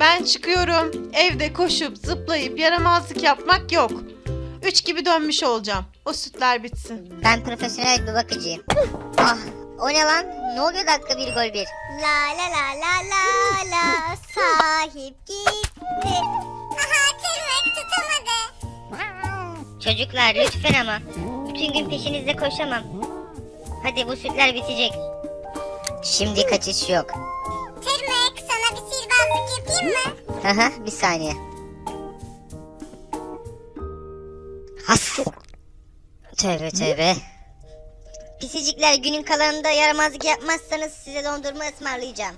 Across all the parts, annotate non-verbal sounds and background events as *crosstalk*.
Ben çıkıyorum. Evde koşup zıplayıp yaramazlık yapmak yok. Üç gibi dönmüş olacağım. O sütler bitsin. Ben profesyonel bir bakıcıyım. ah o ne lan? Ne oluyor dakika bir gol bir? La la la la la la sahip gitti. Aha tırmık tutamadı. Çocuklar lütfen ama. Bütün gün peşinizde koşamam. Hadi bu sütler bitecek. Şimdi kaçış yok. Yapayım mı? Haha bir saniye. Has. Tövbe tövbe. Pisicikler günün kalanında yaramazlık yapmazsanız size dondurma ısmarlayacağım.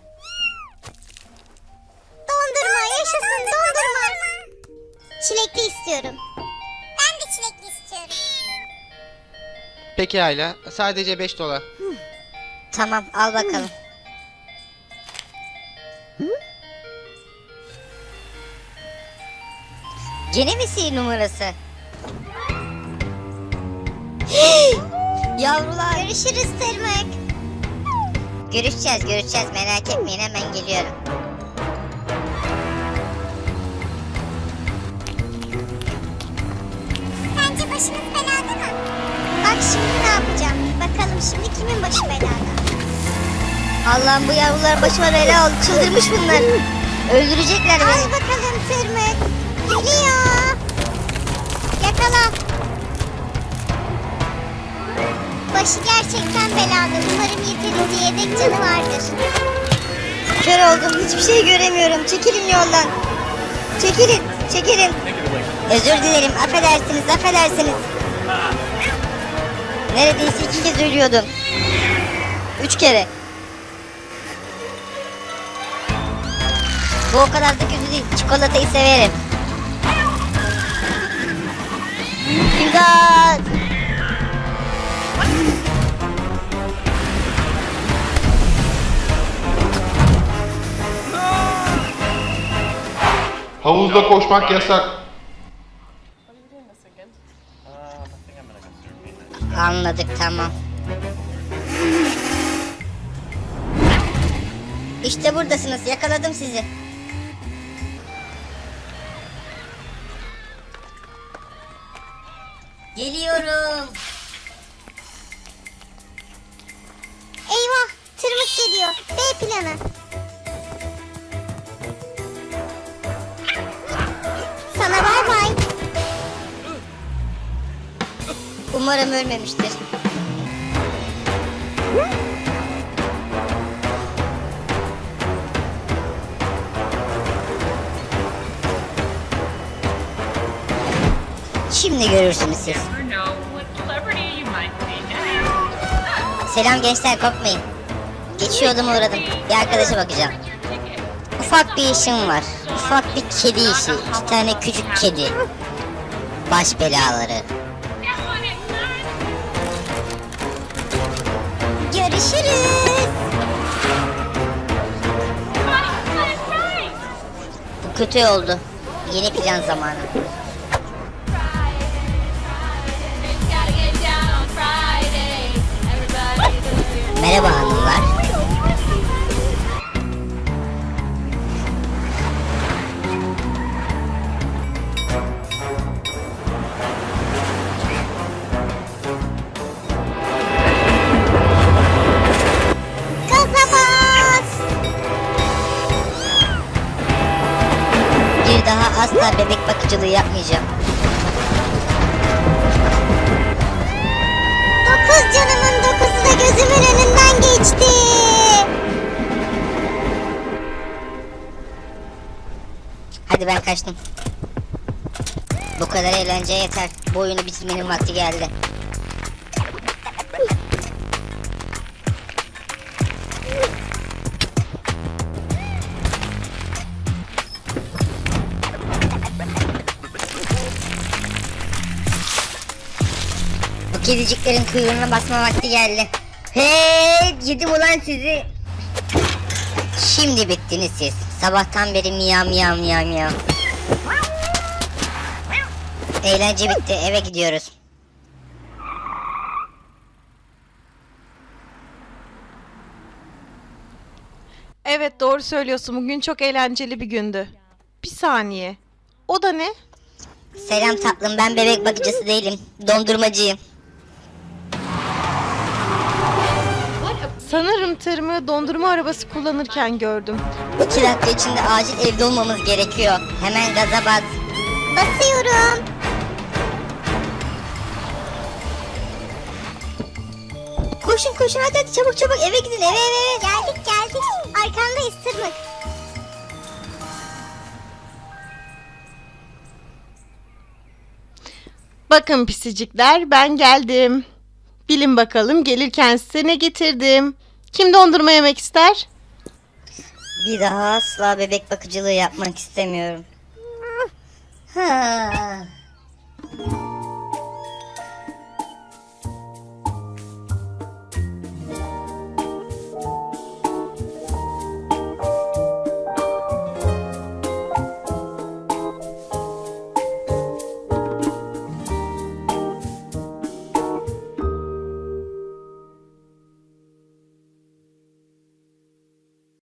Dondurma yaşasın dondurma. Çilekli istiyorum. Ben de çilekli istiyorum. Peki Ayla. Sadece 5 dolar. Tamam al bakalım. Gene mi sihir numarası? *gasps* Yavrular. Görüşürüz tırmık. Görüşeceğiz görüşeceğiz merak etmeyin hemen geliyorum. Sence başımız belada mı? Bak şimdi ne yapacağım? Bakalım şimdi kimin başı belada? Allah'ım bu yavrular başıma bela oldu çıldırmış bunlar. Öldürecekler Al beni. bakalım tırmık. Geliyor. Yakala. Başı gerçekten belada. Umarım yeterince yedek canı vardır. Kör oldum hiçbir şey göremiyorum çekilin yoldan. Çekilin çekilin. Özür dilerim affedersiniz affedersiniz. Neredeyse iki kez ölüyordum. Üç kere. Bu o kadar da kötü değil. Çikolatayı severim. İmdat! Havuzda koşmak yasak. Anladık tamam. İşte buradasınız. Yakaladım sizi. Geliyorum. Eyvah tırmık geliyor. B planı. Sana bay bay. Umarım ölmemiştir. Şimdi görürsünüz siz. Selam gençler korkmayın. Geçiyordum uğradım. Bir arkadaşa bakacağım. Ufak bir işim var. Ufak bir kedi işi. İki tane küçük kedi. Baş belaları. Görüşürüz. Bu kötü oldu. Yeni plan zamanı. Bakıcılığı yapmayacağım. Dokuz canımın dokuzu da gözümün önünden geçti. Hadi ben kaçtım. Bu kadar eğlence yeter. Bu oyunu bitirmenin vakti geldi. Kediciklerin kuyruğuna basma vakti geldi. Hey, yedim ulan sizi. Şimdi bittiniz siz. Sabahtan beri miyav miyav miyav miyav. Eğlence bitti. Eve gidiyoruz. Evet doğru söylüyorsun. Bugün çok eğlenceli bir gündü. Bir saniye. O da ne? Selam tatlım ben bebek bakıcısı değilim. Dondurmacıyım. Sanırım tırmığı dondurma arabası kullanırken gördüm. İki dakika içinde acil evde olmamız gerekiyor. Hemen gaza bas. Basıyorum. Koşun koşun hadi hadi çabuk çabuk eve gidin eve eve eve. Geldik geldik. Arkandayız tırmık. Bakın pisicikler ben geldim. Bilin bakalım gelirken size ne getirdim. Kim dondurma yemek ister? Bir daha asla bebek bakıcılığı yapmak istemiyorum. Ha.